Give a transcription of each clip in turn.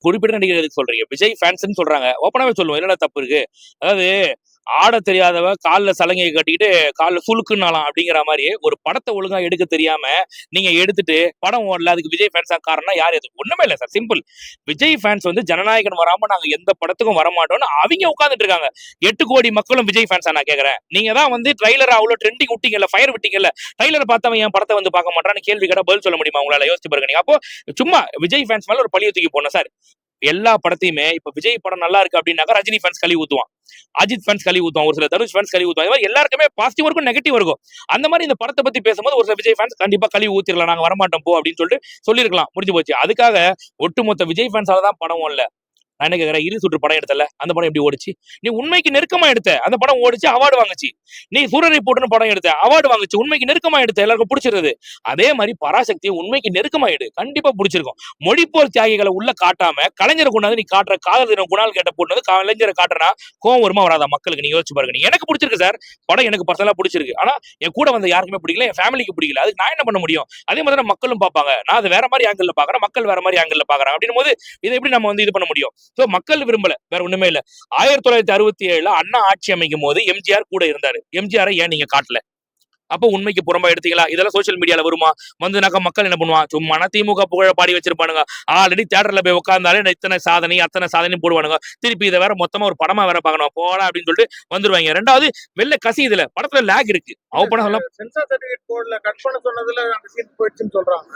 குறிப்பிட்ட நடிகர் எதுக்கு சொல்றீங்க. விஜய் ஃபேன்ஸ்ன்னு சொல்றாங்க. ஓப்பனாவே சொல்லுவோம். என்னடா தப்பு இருக்கு? அதாவது ஆட தெரியாதவ கால்ல சலங்கையை கட்டிக்கிட்டு கால்ல சுழுக்குனாலாம் அப்படிங்கிற மாதிரி ஒரு படத்தை ஒழுங்கா எடுக்க தெரியாம நீங்க எடுத்துட்டு படம் ஓடல அதுக்கு விஜய் ஃபேன்ஸா காரணம் யார்? எது ஒண்ணுமே இல்ல சார். சிம்பிள் விஜய் ஃபேன்ஸ் வந்து ஜனநாயகன் வராம நாங்க எந்த படத்துக்கும் வர மாட்டோம்னு அவங்க உட்கார்ந்துட்டு இருக்காங்க. எட்டு கோடி மக்களும் விஜய் ஃபேன்ஸா நான் கேக்குறேன். நீங்க தான் வந்து ட்ரைலர் அவ்வளோ ட்ரெண்டிங் விட்டீங்கல்ல ஃபயர் விட்டீங்கல்ல ட்ரைலர் பார்த்தவன் என் படத்தை வந்து பார்க்க மாட்டான்னு கேள்வி கேட்டால் பதில் சொல்ல முடியுமா உங்களால? யோசிச்சு பாருங்க நீங்க. அப்போ சும்மா விஜய் ஃபேன்ஸ் மேல ஒரு பழிய தூக்கி போனோம் சார். எல்லா படத்தையுமே இப்ப விஜய் படம் நல்லா இருக்கு அப்படின்னாக்கா ரஜினி ஃபேன்ஸ் கழுவி ஊத்துவான். அஜித் ஃபேன்ஸ் கழுவி ஊத்துவான். ஒரு சில தனுஷ் ஃபேன்ஸ் கழுவி ஊத்துவான். இது மாதிரி எல்லாருக்குமே பாசிட்டிவ் இருக்கும் நெகட்டிவ் இருக்கும். அந்த மாதிரி இந்த படத்தை பத்தி பேசும்போது ஒரு சில விஜய் ஃபேன்ஸ் கண்டிப்பா கழுவி ஊத்திரலாம் நாங்க வரமாட்டோம் போ அப்படின்னு சொல்லிட்டு சொல்லிருக்கலாம் முடிஞ்சு போச்சு. அதுக்காக ஒட்டுமொத்த விஜய் ஃபேன்ஸால தான் படம் இல்ல நான் என்ன கேக்குறேன்? இரு சுற்று படம் எடுத்தல அந்த படம் எப்படி ஓடிச்சு? நீ உண்மைக்கு நெருக்கமா எடுத்த. அந்த படம் ஓடிச்சு அவார்டு வாங்குச்சு. நீ சூரரை போட்டுன்னு படம் எடுத்த. அவார்டு வாங்குச்சு உண்மைக்கு நெருக்கமா எடுத்த. எல்லாருக்கும் பிடிச்சிருது அதே மாதிரி பராசக்தியை உண்மைக்கு நெருக்கமா எடு. கண்டிப்பா பிடிச்சிருக்கும். மொழிப்போர் தியாகிகளை உள்ள காட்டாம கலைஞரை கொண்டாந்து நீ காட்டுற காதல் தினம் குணால் கேட்ட போட்டு வந்து கலைஞரை காட்டுறா கோவம் வருமா வராதா மக்களுக்கு? நீ யோசிச்சு பாருங்க. நீ எனக்கு பிடிச்சிருக்கு சார். படம் எனக்கு பர்சனலா பிடிச்சிருக்கு. ஆனா என் கூட வந்த யாருக்குமே பிடிக்கல என் ஃபேமிலிக்கு பிடிக்கல. அதுக்கு நான் என்ன பண்ண முடியும்? அதே மாதிரி தான் மக்களும் பார்ப்பாங்க. நான் அது வேற மாதிரி ஆங்கிள் பாக்குறேன் மக்கள் வேற மாதிரி ஆங்கிள் பாக்குறேன் அப்படின்னும் போது இதை எப்படி நம்ம வந்து இது பண்ண முடியும்? சோ மக்கள் விரும்பல. வேற ஒண்ணுமே இல்ல. ஆயிரத்தி தொள்ளாயிரத்தி அறுபத்தி ஏழுல அண்ணா ஆட்சி அமைக்கும் போது எம்ஜிஆர் கூட இருந்தாரு. எம்ஜிஆரை ஏன் நீங்க காட்டல? அப்போ உண்மைக்கு புறம்பா எடுத்தீங்களா? இதெல்லாம் சோசியல் மீடியால வருமா? வந்துனாக்கா மக்கள் என்ன பண்ணுவான் சும்மா திமுக புகழ பாடி வச்சிருப்பானுங்க. ஆல்ரெடி தேட்டர்ல போய் உட்காந்தாலே இத்தனை சாதனை அத்தனை சாதனை போடுவானுங்க. திருப்பி இதை வேற மொத்தமா ஒரு படமா வேற பார்க்கணும். போடா அப்படின்னு சொல்லிட்டு வந்துருவாங்க. ரெண்டாவது வெள்ள கசி இதுல. படத்துல லேக் இருக்கு. அவ படம் சொல்ல சென்சார் சர்டிபிகேட் போர்டுல கட் பண்ண சொன்னதுல அந்த சீன் போயிடுச்சுன்னு சொல்றாங்க.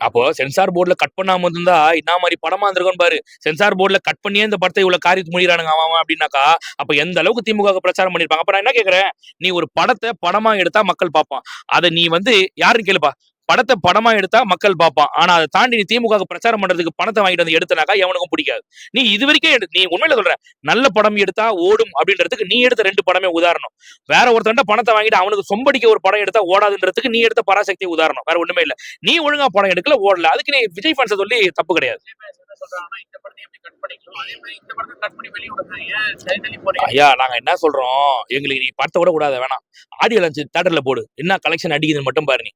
அப்போ சென்சார் போர்டுல கட் பண்ணாம இருந்தா என்ன மாதிரி படமா இருந்திருக்கும் பாரு. சென்சார் போர்டுல கட் பண்ணியே இந்த படத்தை இவ்வளவு காரியத்து முடிகிறானுங்க அவன் அப்படின்னாக்கா அப்ப எந்த அளவுக்கு திமுக பிரச்சாரம் பண்ணிருப்பாங்க அப்ப நான் என்ன கேக்குறேன்? நீ ஒரு படத்தை படமா எடுத்தா மக்கள் பார்ப்பான். அதை நீ வந்து யாருன்னு கேளுப்பா? படத்தை படமா எடுத்தா மக்கள் பார்ப்பான் ஆனா அதை தாண்டி நீ திமுக பிரச்சாரம் பண்றதுக்கு பணத்தை வாங்கிட்டு வந்து எடுத்தனாக்கா எவனுக்கும் பிடிக்காது. நீ இது வரைக்கும் எடு- நீ உண்மையில சொல்ற நல்ல படம் எடுத்தா ஓடும் அப்படின்றதுக்கு நீ எடுத்த ரெண்டு படமே உதாரணம். வேற ஒருத்தன் பணத்தை வாங்கிட்டு அவனுக்கு சொம்படிக்க ஒரு படம் எடுத்தா ஓடாதுன்றதுக்கு நீ எடுத்த பராசக்தி உதாரணம். வேற ஒண்ணுமே இல்ல. நீ ஒழுங்கா படம் எடுக்கல ஓடல. அதுக்கு நீ விஜய் ஃபேன்ஸை சொல்லி தப்பு கிடையாது. என்ன சொல்றாங்கன்னா இந்த படத்தை எப்படி கட் பண்ணிக்கலாம்? அதே மாதிரி இந்த படத்தை கட் பண்ணி வெளிய விடுங்க ஏன் தள்ளி தள்ளி போறீங்க. ஐயா நாங்க என்ன சொல்றோம்? எங்களுக்கு நீ படத்தை விட கூடாது வேணாம். ஆடியோ லஞ்ச் தேட்டர்ல போடு. என்ன கலெக்ஷன் அடிக்குதுன்னு மட்டும் பாரு நீ.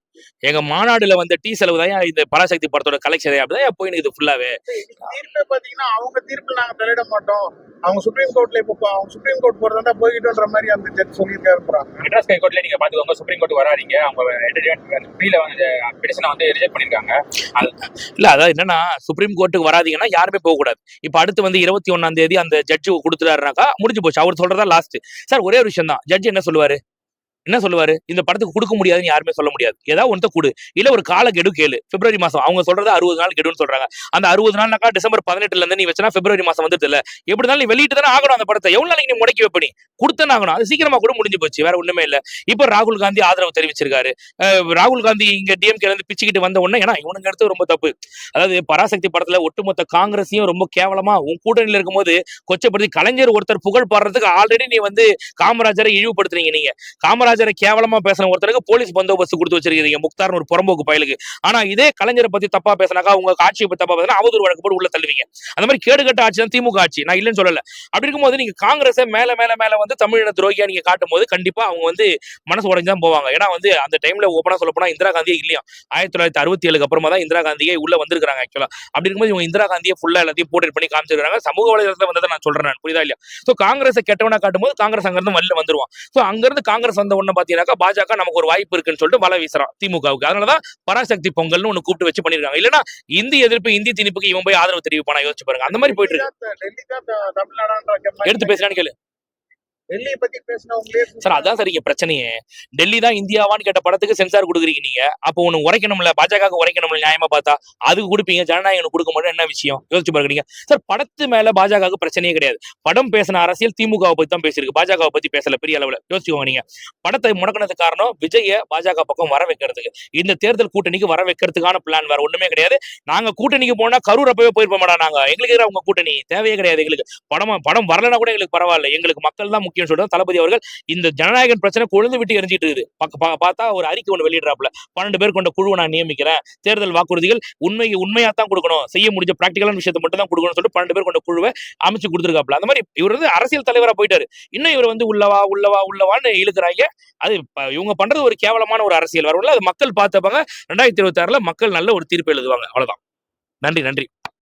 எங்க மாநாடுல வந்த டீ செலவு தான் இந்த பராசக்தி படத்தோட கலெக்ஷன் அப்படிதான் போய் இது ஃபுல்லாவே தீர்ப்பே பாத்தீங்கன்னா அவங்க தீர்ப்பு நாங்க தலையிட மாட்டோம். அவங்க சுப்ரீம் கோர்ட்ல இப்போ அவங்க சுப்ரீம் கோர்ட் போறதா போய்கிட்டோன்ற மாதிரி அந்த ஜட்ஜ் சொல்லியிருக்காருன்றாங்க மெட்ராஸ் ஹைகோர்ட்ல நீங்க பாத்துக்கோங்க சுப்ரீம் கோர்ட் வராதீங்க. அவங்க ஃப்ரீல வந்து பெடிஷனை வந்து ரிஜெக்ட் பண்ணிருக்காங்க இல்ல அதாவது என்னன்னா சுப்ரீம் கோர்ட்டுக்கு வராதீங்கன்னா யாருமே போக கூடாது இப்ப அடுத்து வந்து இருபத்தி ஒன்னாம் தேதி அந்த ஜட்ஜு கொடுத்துட்டாருனாக்கா முடிஞ்சு போச்சு. அவர் சொல்றதா லாஸ்ட் சார் ஒரே ஒரு விஷயம் தான் ஜட்ஜ் என்ன சொல்லுவாரு? என்ன சொல்லுவாரு? இந்த படத்துக்கு கொடுக்க முடியாதுன்னு யாருமே சொல்ல முடியாது. ஏதாவது ஒன்று கொடு. இல்ல ஒரு கால கெடு கேளு. பிப்ரவரி மாசம் அவங்க சொல்றது அறுபது நாள் கெடுன்னு சொல்றாங்க. அந்த அறுபது நாள்னாக்கா டிசம்பர் பதினெட்டுல இருந்து நீ வச்சனா பிப்ரவரி மாசம் வந்துட்டு இல்ல. எப்படி இருந்தாலும் நீ வெளியிட்டு தானே ஆகணும் அந்த படத்தை. எவ்வளவு நாளைக்கு நீ முடக்கி வைப்பணி நீ? கொடுத்தன ஆகணும். அது சீக்கிரமா கூட முடிஞ்சு போச்சு. வேற ஒண்ணுமே இல்ல. இப்ப ராகுல் காந்தி ஆதரவு தெரிவிச்சிருக்காரு. அஹ் ராகுல் காந்தி இங்க டிஎம்கே இருந்து பிச்சுக்கிட்டு வந்த உடனே ஏன்னா இவனுங்க எடுத்து ரொம்ப தப்பு. அதாவது பராசக்தி படத்துல ஒட்டுமொத்த காங்கிரஸையும் ரொம்ப கேவலமா உன் கூட்டணியில இருக்கும்போது கொச்சப்படுத்தி கலைஞர் ஒருத்தர் புகழ் பாடுறதுக்கு ஆல்ரெடி நீ வந்து காமராஜரை இழிவுபடுத்துறீங்க நீங்க. காமராஜரை கேவலமா பேசின ஒருத்தருக்கு போலீஸ் பந்தோபஸ்து கொடுத்து வச்சிருக்கீங்க முக்தார்னு ஒரு புறம்போக்கு பயலுக்கு. ஆனா இதே கலைஞரை பத்தி தப்பா பேசினாக்கா உங்க ஆட்சியை பத்தி தப்பா பேசினா அவதூறு வழக்கு போட்டு உள்ள தள்ளுவீங்க. அந்த மாதிரி கேடுகட்ட ஆட்சி தான் திமுக ஆட்சி. நான் இல்லைன்னு சொல்லல. அப்படி இருக்கும்போது நீங்க காங்கிரஸை மேல மேல மேல வந்து தமிழின துரோகியா நீங்க காட்டும் போது கண்டிப்பா அவங்க வந்து மனசு உடஞ்சுதான் போவாங்க. ஏன்னா வந்து அந்த டைம்ல ஓப்பனா சொல்ல போனா இந்திரா காந்தியே இல்லையா? ஆயிரத்தி தொள்ளாயிரத்தி அறுபத்தி ஏழுக்கு அப்புறமா தான் இந்திரா காந்தியே உள்ள வந்திருக்காங்க ஆக்சுவலா அப்படி இருக்கும்போது இவங்க இந்திரா காந்தியை ஃபுல்லா எல்லாத்தையும் போர்ட்ரேட் பண்ணி காமிச்சிருக்காங்க சமூக வலைதளத்தில் வந்ததை நான் சொல்றேன் நான். புரியுதா இல்லையா? சோ காங்கிரஸை கெட்டவனா காட்டும்போது காங்கிரஸ் அங்கிருந்து வெளில வந்துருவான். சோ அங்கிருந்து காங்கிரஸ் வந்த உடனே பாத்தீங்கன்னாக்கா பாஜக நமக்கு ஒரு வாய்ப்பு இருக்குன்னு சொல்லிட்டு வலை வீசுறான் திமுகவுக்கு. அதனாலதான் பராசக்தி பொங்கல்னு ஒண்ணு கூப்பிட்டு வச்சு பண்ணிருக்காங்க. இல்லன்னா இந்தி எதிர்ப்பு இந்தி திணிப்புக்கு இவன் போய் ஆதரவு தெரிவிப்பானா? யோசிச்சு பாருங்க. அந்த மாதிரி போயிட்டு இருக்கு. எடுத்து பேசுறான்னு கேளு. டெல்லியை பத்தி பேசினவங்களே சார் அதான் சார் இங்க பிரச்சனையே. டெல்லி தான் இந்தியாவான்னு கேட்ட படத்துக்கு சென்சார் கொடுக்குறீங்க நீங்க. அப்போ ஒண்ணு உரைக்கணும்ல பாஜக உரைக்கணும்ல நியாயமா பார்த்தா? அதுக்கு கொடுப்பீங்க ஜனநாயகம் கொடுக்க மாட்டோம் என்ன விஷயம்? யோசிச்சு பாருங்க சார் படத்து மேல பாஜகவுக்கு பிரச்சனையே கிடையாது. படம் பேசின அரசியல் திமுகவை பத்தி தான் பேசியிருக்கு. பாஜகவை பத்தி பேசல பெரிய அளவுல. யோசிச்சுக்கோங்க நீங்க. படத்தை முடக்கினது காரணம் விஜய பாஜக பக்கம் வர வைக்கிறதுக்கு. இந்த தேர்தல் கூட்டணிக்கு வர வைக்கிறதுக்கான பிளான் வேற ஒண்ணுமே கிடையாது. நாங்க கூட்டணிக்கு போனா கரூர் அப்பவே போயிருப்போம் நாங்க. எங்களுக்கு உங்க கூட்டணி? தேவையே கிடையாது எங்களுக்கு. படம் படம் வரலன்னா கூட எங்களுக்கு பரவாயில்ல. எங்களுக்கு மக்கள் தான் முக்கியம் சொல்றது தளபதி அவர்கள் இந்த ஜனநாயகன் பிரச்சனை கொழுந்து விட்டு எரிஞ்சிட்டு இருக்குது. பா- பார்த்தா ஒரு அறிக்கை ஒன்று வெளியிடுறாப்புல. பன்னெண்டு பேர் கொண்ட குழுவை நான் நியமிக்கிறேன். தேர்தல் வாக்குறுதிகள் உண்மையை உண்மையா தான் கொடுக்கணும். செய்ய முடிஞ்ச பிராக்டிகலான விஷயத்தை மட்டும் தான் கொடுக்கணும்னு சொல்லிட்டு பன்னெண்டு பேர் கொண்ட குழுவை அமைச்சு கொடுத்துருக்காப்புல. அந்த மாதிரி இவர் வந்து அரசியல் தலைவரா போயிட்டாரு. இன்னும் இவர் வந்து உள்ளவா உள்ளவா உள்ளவான்னு இழுக்கிறாங்க. அது இவங்க பண்றது ஒரு கேவலமான ஒரு அரசியல் வரவில்லை அது மக்கள் பார்த்தப்பாங்க. ரெண்டாயிரத்தி இருபத்தி ஆறுல மக்கள் நல்ல ஒரு தீர்ப்பு எழுதுவாங்க. அவ்வளவுதான். நன்றி நன்றி.